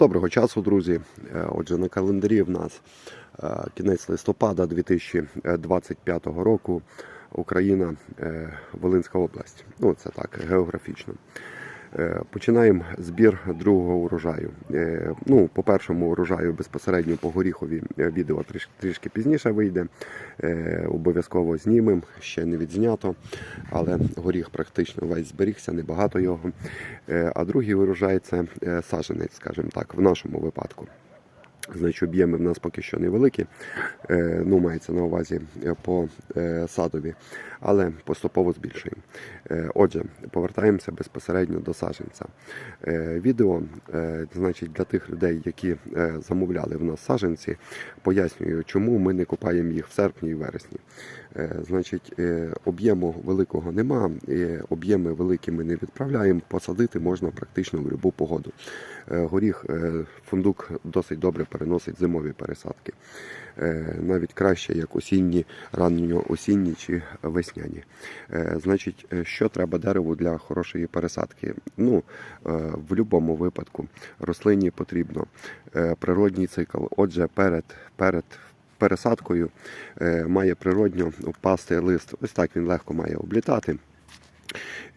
Доброго часу, друзі. Е, Отже, на календарі в нас е, кінець листопада 2025 року. Україна, е, Волинська область. Ну, це так, географічно. Е, Починаємо збір другого урожаю. Е, Ну, по першому урожаю безпосередньо по горіхові е, відео трішки пізніше вийде. Обов'язково знімемо, ще не відзнято, але горіх практично весь зберігся, небагато його. А другий урожай це саженець, скажімо так, в нашому випадку. Значить, об'єми в нас поки що невеликі, е, ну, мається на увазі е, по е, садові, але поступово збільшуємо. Отже, повертаємося безпосередньо до саджанця. Е, Відео, значить, для тих людей, які замовляли в нас саджанці, пояснюю, чому ми не купаємо їх в серпні і вересні. Значить, об'єму великого нема, об'єми великі ми не відправляємо. Посадити можна практично в будь-яку погоду. Горіх, фундук досить добре переносить зимові пересадки. Е, Навіть краще, як осінні, ранньо-осінні чи весняні. Е, Значить, е, що треба дереву для хорошої пересадки? Ну, в будь-якому випадку рослині потрібно природній цикл. Отже, перед, перед пересадкою має природньо впасти лист. Ось так він легко має облітати.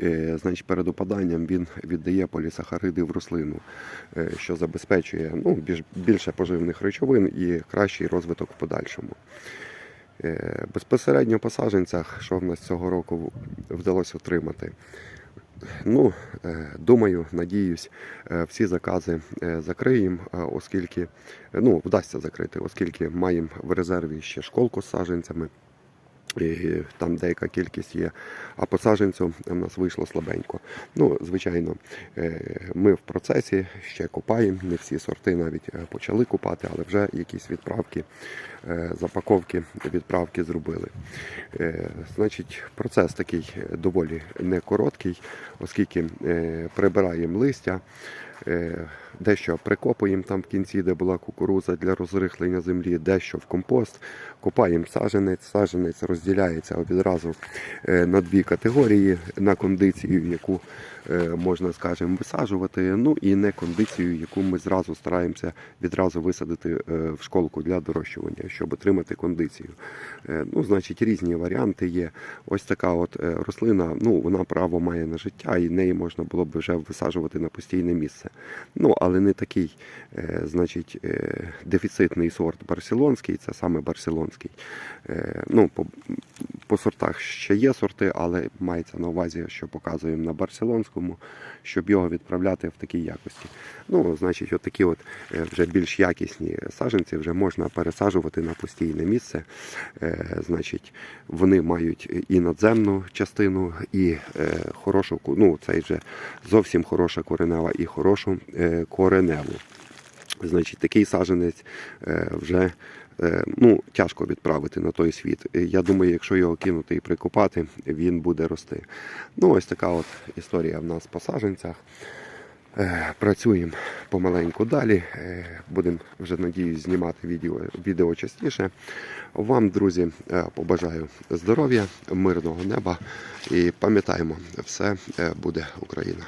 Е, Значить, перед опаданням він віддає полісахариди в рослину, е, що забезпечує ну, більше поживних речовин і кращий розвиток в подальшому. Е, Безпосередньо по саджанцях, що в нас цього року вдалося отримати. Ну, думаю, надіюсь, всі закази закриємо, оскільки ну, вдасться закрити, оскільки маємо в резерві ще школку з саджанцями. І там деяка кількість є, а по саджанцю в нас вийшло слабенько. Ну, звичайно, е, ми в процесі ще купаємо, не всі сорти навіть е, почали купати, але вже якісь відправки, е, запаковки, відправки зробили. Значить, процес такий доволі не короткий, оскільки прибираємо листя. Е, Дещо прикопуємо там в кінці, де була кукуруза для розрихлення землі, дещо в компост, копаємо саджанець. Саджанець розділяється відразу е, на дві категорії: на кондицію, яку е, можна, скажімо, висаджувати, ну і не кондицію, яку ми зразу стараємося відразу висадити в школку для дорощування, щоб отримати кондицію. Ну, значить, різні варіанти є. Ось така от рослина, ну вона право має на життя, і неї можна було б вже висаджувати на постійне місце. Ну, але не такий, е, значить, е, дефіцитний сорт барселонський, це саме барселонський. Е, Ну, по, по сортах ще є сорти, але мається на увазі, що показуємо на барселонському, щоб його відправляти в такій якості. Ну, значить, от такі от е, вже більш якісні саджанці вже можна пересаджувати на постійне місце. Е, Значить, вони мають і надземну частину, і е, хорошу, ну, цей вже зовсім хороша коренева і хорошу кореневу. Значить, такий саджанець е, вже ну, тяжко відправити на той світ. Е, Я думаю, якщо його кинути і прикопати, він буде рости. Ну, ось така от історія в нас по саджанцях. Е, Працюємо помаленьку далі. Е, Будемо вже надіюсь знімати відео, відео частіше. Вам, друзі, е, побажаю здоров'я, мирного неба і пам'ятаємо, все е, буде Україна.